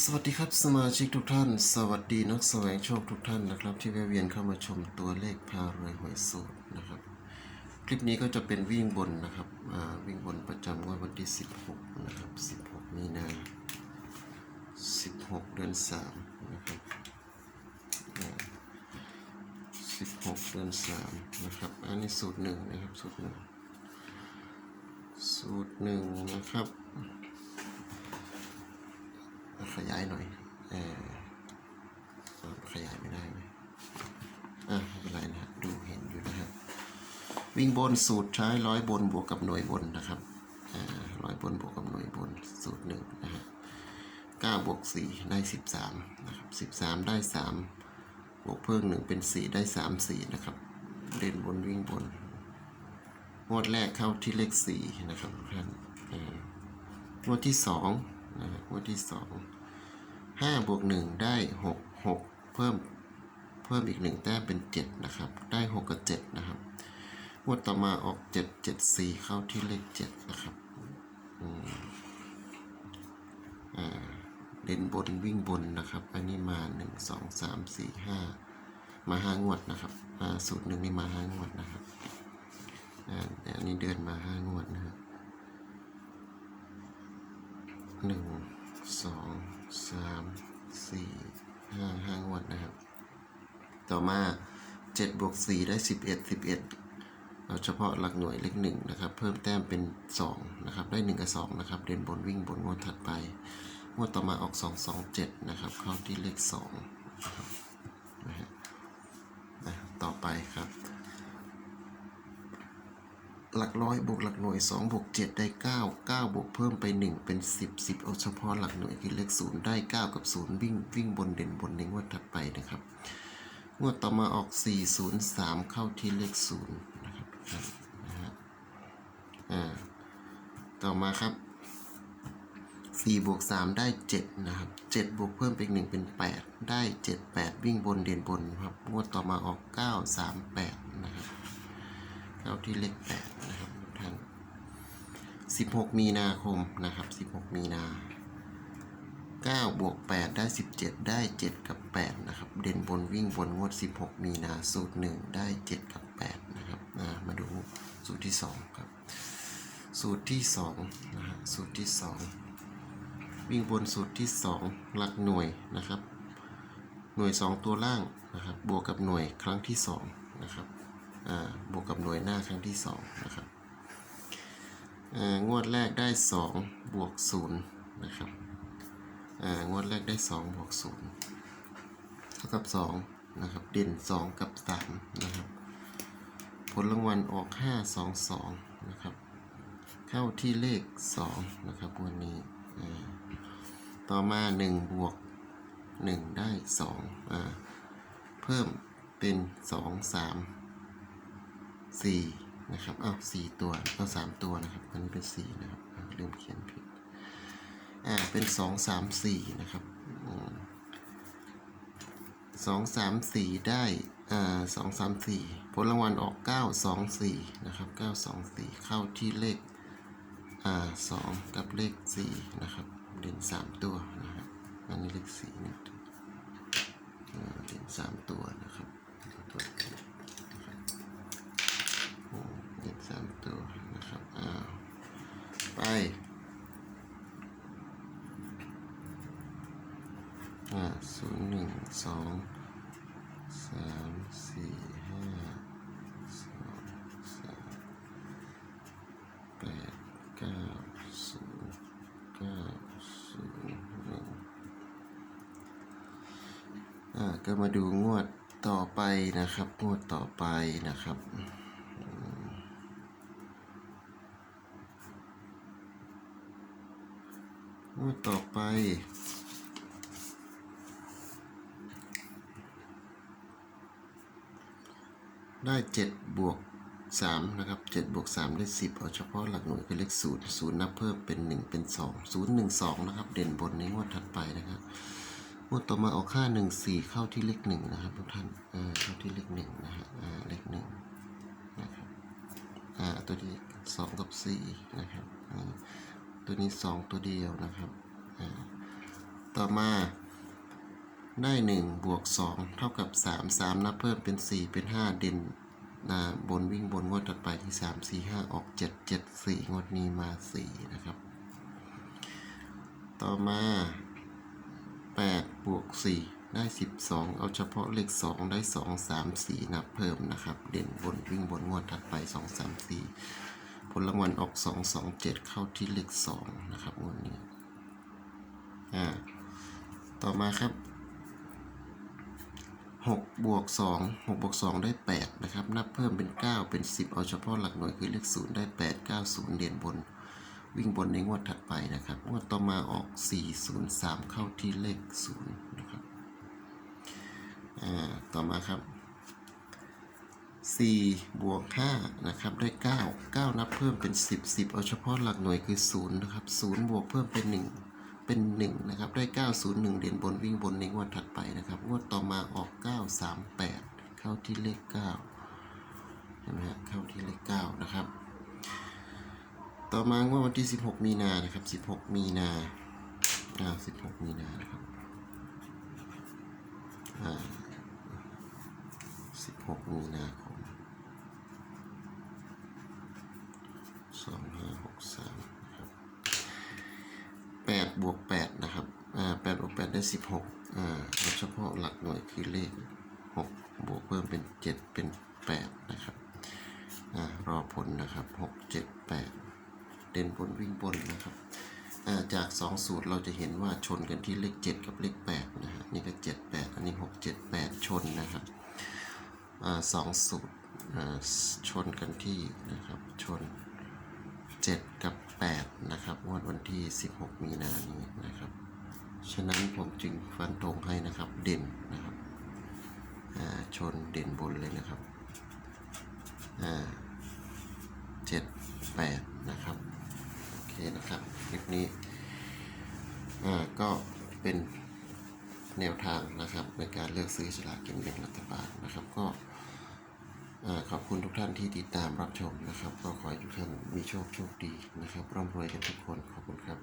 สวัสดีครับสมาชิกทุกท่าน สวัสดีนักแสวงโชคทุกท่านนะครับ ที่แวะเวียนเข้ามาชมตัวเลขพารวยหวยสูตรนะครับ คลิปนี้ก็จะเป็นวิ่งบนนะครับอ่าวิ่งบนประจำงวดวันที่ 16 นะครับ 16 มีนา 16 เดือน 3 นะครับ 16 เดือน 3 นะครับ อันนี้สูตรหนึ่งนะครับ สูตรหนึ่งสูตรหนึ่งนะครับ ขยายหน่อยเออขยายไม่ได้ไหมอะไม่เป็นไรนะครับดูเห็นอยู่นะครับวิ่งบนสูตรใช้ร้อยบนบวกกับหน่วยบนนะครับอ่าร้อยบนบวกกับหน่วยบนสูตรหนึ่งนะฮะเก้าบวกสี่ได้สิบสามนะครับสิบสามได้สามบวกเพิ่มหนึ่งเป็นสี่ได้สามสี่นะครับ เด่นบนวิ่งบนงวดแรกเข้าที่เลขสี่นะครับท่านอ่างวดที่สองนะฮะงวดที่สอง ห้าบวกหนึ่งได้หกหกเพิ่มเพิ่มอีกหนึ่งแต้มเป็นเจ็ดนะครับ ได้หกกับเจ็ดนะครับงวดต่อมาออกเจ็ดเจ็ดสี่เข้าที่เลขเจ็ดนะครับอืมอ่าเด่นบนวิ่งบนนะครับ อันนี้มาหนึ่งสองสามสี่ห้ามาห้างวดนะครับอ่าสูตรหนึ่งนี่มาห้างวดนะครับอ่าอันนี้เดือนมาห้างวดนะครับหนึ่งสอง สามสี่ห้าห้างวดนะครับ ต่อมาเจ็ดบวกสี่ได้สิบเอ็ดสิบเอ็ดเอาเฉพาะหลักหน่วยเลขหนึ่งนะครับ เพิ่มแต้มเป็นสองนะครับ ได้หนึ่งกับสองนะครับ เดินบนวิ่งบนงวดถัดไป งวดต่อมาออกสองสองเจ็ดนะครับ เข้าที่เลขสองนะครับนะฮะนะต่อไปครับ หลักร้อยบวกหลักหน่วย2บวก7ได้ 9 9 บวกเพิ่มไป 1 เป็น 10 10เอาเฉพาะหลักหน่วยคือเลข0ได้ 9 กับ 0 วิ่งวิ่งบนเด่นบนในงวดถัดไปนะครับ งวดต่อมาออก 4 0 3 เข้าที่เลข0นะครับนนะฮะอ่าต่อมาครับ4บวก3ได้ 7 นะครับ 7 บวกเพิ่มไปอีก1เป็น 8 ได้ 7 8 วิ่งบนเด่นบนครับ งวดต่อมาออก 9 3 8 นะครับ เข้าที่เลขแปดนะครับทุกท่านสิบหกมีนาคมนะครับสิบหกมีนาเก้าบวกแปดได้สิบเจ็ดได้เจ็ดกับแปดนะครับ เด่นบนวิ่งบนงวดสิบหกมีนาสูตรหนึ่งได้เจ็ดกับแปดนะครับมาดูสูตรที่สองครับ สูตรที่สองนะฮะสูตรที่สองวิ่งบนสูตรที่สองหลักหน่วยนะครับ หน่วยสองตัวล่างนะครับ บวกกับหน่วยครั้งที่สองนะครับ บวกกับหน่วยหน้าครั้งที่สองนะครับงวดแรกได้สองบวกศูนย์นะครับงวดแรกได้สองบวกศูนย์เท่ากับสองนะครับ เด่นสองกับสามนะครับ ผลรางวัลออกห้าสองสองนะครับ เข้าที่เลขสองนะครับวันนี้ ต่อมาหนึ่งบวกหนึ่งได้สองเพิ่มเป็นสอ งสามสี่นะครับอ้าวสี่ตัวเอาสามตัวนะครับอันนี้เป็นสี่นะครับลืมเขียนผิดอ่าเป็นสองสามสี่นะครับสองสามสี่ได้อ่าสองสามสี่ผลรางวัลออกเก้าสองสี่นะครับเก้าสองสี่เข้าที่เลขอ่าสองกับเลขสี่นะครับเด่นสามตัวนะครับอันนี้เลขสี่นะอ่เด่นสามตัวนะครับตัว เลขสามตัวนะครับอ้าวไปอ่าศูนย์หนึ่งสองสามสี่ห้าสองสามแปดเก้าศูนย์เก้าศูนย์หนึ่งอ่าก็มาดูงวดต่อไปนะครับ งวดต่อไปนะครับ ต่อไป ได้เจ็ดบวกสามนะครับเจ็ดบวกสามได้สิบเอาเฉพาะหลักหน่วยคือเลขศูนย์ศูนย์นับเพิ่มเป็นหนึ่งเป็นสองศูนย์หนึ่งสองนะครับ เด่นบนในงวดถัดไปนะครับงวดต่อมาออกค่าหนึ่งสี่เข้าที่เลขหนึ่งนะครับทุกท่านอ่าเข้าที่เลขหนึ่งนะฮะอ่าเลขหนึ่งนะครับอ่าตัวนี้สองกับสี่นะครับอ่า ตัวนี้สองตัวเดียวนะครับ ต่อมาได้หนึ่งบวกสองเท่ากับสามสามนับเพิ่มเป็นสี่เป็นห้าเด่นนะบนวิ่งบนงวดถัดไปที่สามสี่ห้าออกเจ็ดเจ็ดสี่งวดนี้มาสี่นะครับ ต่อมาแปดบวกสี่ได้สิบสองเอาเฉพาะเลขสองได้สองสามสี่นับเพิ่มนะครับ เด่นบนวิ่งบนงวดถัดไปสองสามสี่ ผลรางวัลออกสองสองเข้าที่เลขสองนะครับงวดนี้อ่าต่อมาครับหกบวกสองหกบวกสองได้แปดนะครับ นับเพิ่มเป็นเก้าเป็นสิบเอาเฉพาะหลักหน่วยคือเลขศูนย์ได้แปดเก้าศูนย์เด่นบน วิ่งบนในงวดถัดไปนะครับ งวดต่อมาออก 403 เข้าที่เลข 0 นะครับ อ่า ต่อมาครับ 4 บวก 5 นะครับ ได้ 9 9 นับเพิ่มเป็น 10 10 เอาเฉพาะหลักหน่วยคือ 0 นะครับ 0 บวกเพิ่มเป็น 1 เป็น 1 นะครับ ได้ 901 เด่นบนวิ่งบนในงวดถัดไปนะครับ งวดต่อมาออก 938 เข้าที่เลข9เห็นไหมครับเข้าที่เลข 9 นะครับ ต่อมางวดวันที่ 16 มีนานะครับ 16 มีนาอ่า16 มีนานะครับอ่า16 มีนาคม 2563นะครับ8บวก8นะครับอ่า8บวก8ได้16อ่าโดยเฉพาะหลักหน่วยคือเลข6บวกเพิ่มเป็น7เป็น8นะครับอ่ารอผลนะครับ6 7 8เด่นบนวิ่งบนนะครับาจาก 2 สูตรเราจะเห็นว่าชนกันที่เลข 7 กับเลข8นะฮะนี่ก็ 7 8 อันนี้ 6 7 8 ชนนะครับอสองสูตรชนกันที่นะครับชน 7 กับ 8 นะครับงวดวันที่ 16 มีนานี้นะครับ ฉะนั้นผมจึงฟันธงให้นะครับเด่นนะครับชนเด่นบนเลยนะครับเจ็ดแปดนะครับ โอเคนะครับ คลิปนี้ก็เป็นแนวทางนะครับในการเลือกซื้อฉลากกินแบ่งรัฐบาลนะครับก็ ขอบคุณทุกท่านที่ติดตามรับชมนะครับ ก็ขอให้ทุกท่านมีโชคโชคดีนะครับร่ำรวยกันทุกคนขอบคุณครับ